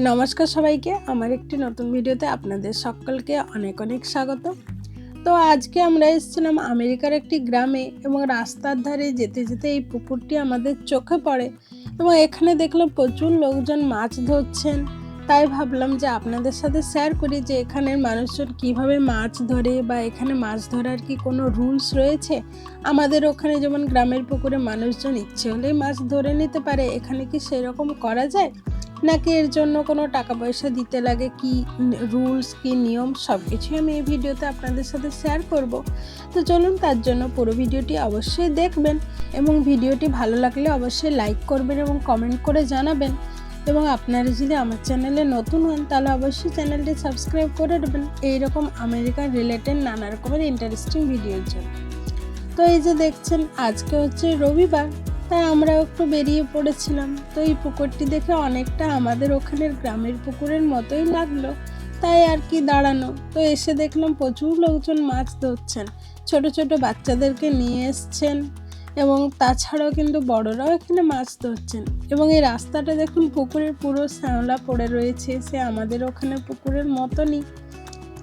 নমস্কার সবাইকে, আমার একটি নতুন ভিডিওতে আপনাদের সকলকে অনেক অনেক স্বাগত। তো আজকে আমরা এসেছিলাম আমেরিকার একটি গ্রামে এবং রাস্তার ধারে যেতে যেতে এই পুকুরটি আমাদের চোখে পড়ে এবং এখানে দেখলাম প্রচুর লোকজন মাছ ধরছেন। তাই ভাবলাম যে আপনাদের সাথে শেয়ার করি যে এখানের মানুষজন কীভাবে মাছ ধরে বা এখানে মাছ ধরার কি কোনো রুলস রয়েছে? আমাদের ওখানে যেমন গ্রামের পুকুরে মানুষজন ইচ্ছে হলেই মাছ ধরে নিতে পারে, এখানে কি সেরকম করা যায়? নাকি এর জন্য কোনো টাকা পয়সা দিতে লাগে, কি রুলস কি নিয়ম সব কিছুই আমি এই ভিডিওতে আপনাদের সাথে শেয়ার করব। তো চলুন তার জন্য পুরো ভিডিওটি অবশ্যই দেখবেন এবং ভিডিওটি ভালো লাগলে অবশ্যই লাইক করবেন এবং কমেন্ট করে জানাবেন। এবং আপনারা যদি আমার চ্যানেলে নতুন হন, তাহলে অবশ্যই চ্যানেলটি সাবস্ক্রাইব করে দেবেন। এইরকম আমেরিকার রিলেটেড নানা রকমের ইন্টারেস্টিং ভিডিওর জন্য। তো এই যে দেখছেন, আজকে হচ্ছে রবিবার। তাই আমরা একটু বেরিয়ে পড়েছিলাম। তো এই পুকুরটি দেখে অনেকটা আমাদের ওখানের গ্রামের পুকুরের মতোই লাগল। তাই আর কি দাঁড়ানো। তো এসে দেখলাম প্রচুর লোকজন মাছ ধরছেন। ছোট ছোট বাচ্চাদেরকে নিয়ে এসছেন এবং তাছাড়াও কিন্তু বড়রাও এখানে মাছ ধরছেন। এবং এই রাস্তাটা দেখুন পুকুরের পুরো শ্যাওলা পড়ে রয়েছে। সে আমাদের ওখানে পুকুরের মতনই।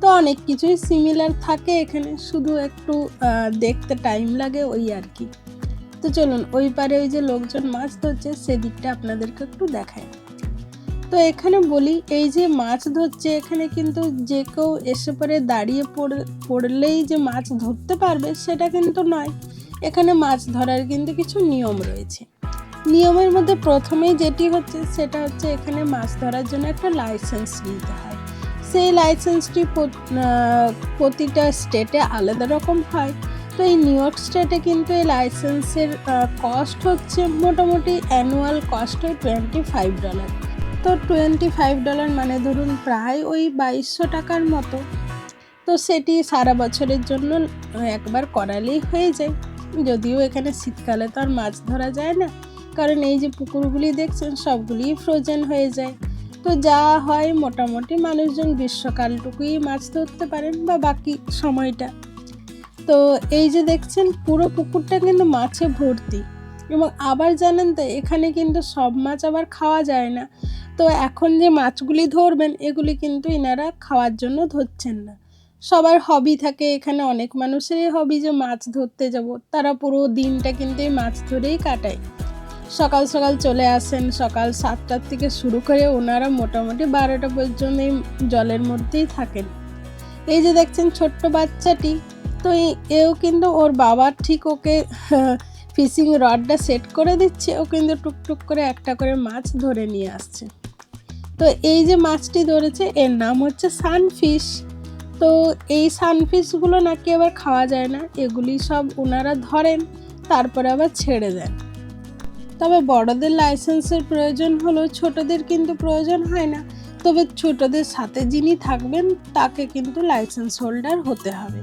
তো অনেক কিছুই সিমিলার থাকে এখানে। শুধু একটু দেখতে টাইম লাগে ওই আর কি। তো চলুন, ওই পারে ওই যে লোকজন মাছ ধরছে, সেদিকটা আপনাদেরকে একটু দেখায় তো এখানে বলি, এই যে মাছ ধরছে, এখানে কিন্তু যে কেউ এসে পরে দাঁড়িয়ে পড়ে, পড়লেই যে মাছ ধরতে পারবে, সেটা কিন্তু নয়। এখানে মাছ ধরার কিন্তু কিছু নিয়ম রয়েছে। নিয়মের মধ্যে প্রথমেই যেটি হচ্ছে, সেটা হচ্ছে এখানে মাছ ধরার জন্য একটা লাইসেন্স নিতে হয়। সেই লাইসেন্সটি প্রতিটা স্টেটে আলাদা রকম হয়। তো এই নিউ ইয়র্ক স্টেটে কিন্তু এই লাইসেন্সের কস্ট হচ্ছে মোটামুটি অ্যানুয়াল কস্ট হয় টোয়েন্টি ফাইভ ডলার তো টোয়েন্টি ফাইভ ডলার মানে ধরুন প্রায় ওই বাইশশো টাকার মতো। তো সেটি সারা বছরের জন্য একবার করালেই হয়ে যায়। যদিও এখানে শীতকালে তো আর মাছ ধরা যায় না। কারণ এই যে পুকুরগুলি দেখছেন, সবগুলিই ফ্রোজেন হয়ে যায়। তো যা হয় মোটামুটি মানুষজন গ্রীষ্মকালটুকুই মাছ ধরতে পারেন বা বাকি সময়টা। তো এই যে দেখছেন, পুরো পুকুরটা কিন্তু মাছে ভর্তি। এবং আবার জানেন তো, এখানে কিন্তু সব মাছ আবার খাওয়া যায় না। তো এখন যে মাছগুলি ধরবেন, এগুলি কিন্তু এনারা খাওয়ার জন্য ধরছেন না। সবার হবি থাকে এখানে, অনেক মানুষেরই হবি যে মাছ ধরতে যাব। তারা পুরো দিনটা কিন্তু এই মাছ ধরেই কাটায়। সকাল সকাল চলে আসেন, সকাল সাতটার থেকে শুরু করে ওনারা মোটামুটি বারোটা পর্যন্ত জলের মধ্যেই থাকেন। এই যে দেখছেন, ছোট্ট বাচ্চাটি তো এও কিন্তু ওর বাবার ঠিক ওকে ফিশিং রডটা সেট করে দিচ্ছে। ও কিন্তু টুকটুক করে একটা করে মাছ ধরে নিয়ে আসছে। তো এই যে মাছটি ধরেছে, এর নাম হচ্ছে সানফিশ। তো এই সানফিশগুলো নাকি আবার খাওয়া যায় না, এগুলি সব ওনারা ধরেন, তারপরে আবার ছেড়ে দেন। তবে বড়দের লাইসেন্সের প্রয়োজন হলেও ছোটদের কিন্তু প্রয়োজন হয় না। তবে ছোটদের সাথে যিনি থাকবেন, তাকে কিন্তু লাইসেন্স হোল্ডার হতে হবে।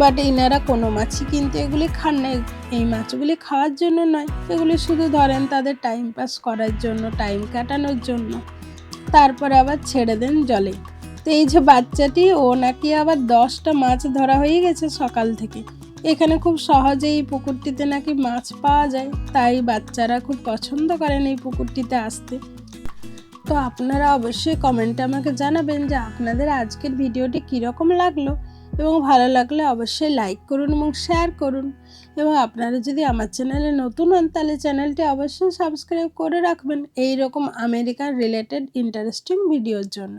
বাট এনারা কোনো মাছই কিন্তু এগুলি খান না। এই মাছগুলি খাওয়ার জন্য নয়, এগুলি শুধু ধরেন তাদের টাইম পাস করার জন্য টাইম কাটানোর জন্য। তারপরে আবার ছেড়ে দেন জলে। তো এই যে বাচ্চাটি, ও নাকি আবার দশটা মাছ ধরা হয়ে গেছে সকাল থেকে। এখানে খুব সহজে এই পুকুরটিতে নাকি মাছ পাওয়া যায়, তাই বাচ্চারা খুব পছন্দ করেন এই পুকুরটিতে আসতে। তো আপনারা অবশ্যই কমেন্টে আমাকে জানাবেন যে আপনাদের আজকের ভিডিওটি কীরকম লাগল। এবং ভালো লাগলে অবশ্যই লাইক করুন এবং শেয়ার করুন। এবং আপনারা যদি আমার চ্যানেলে নতুন হন, তাহলে চ্যানেলটি অবশ্যই সাবস্ক্রাইব করে রাখবেন। এই রকম আমেরিকার রিলেটেড ইন্টারেস্টিং ভিডিওর জন্য।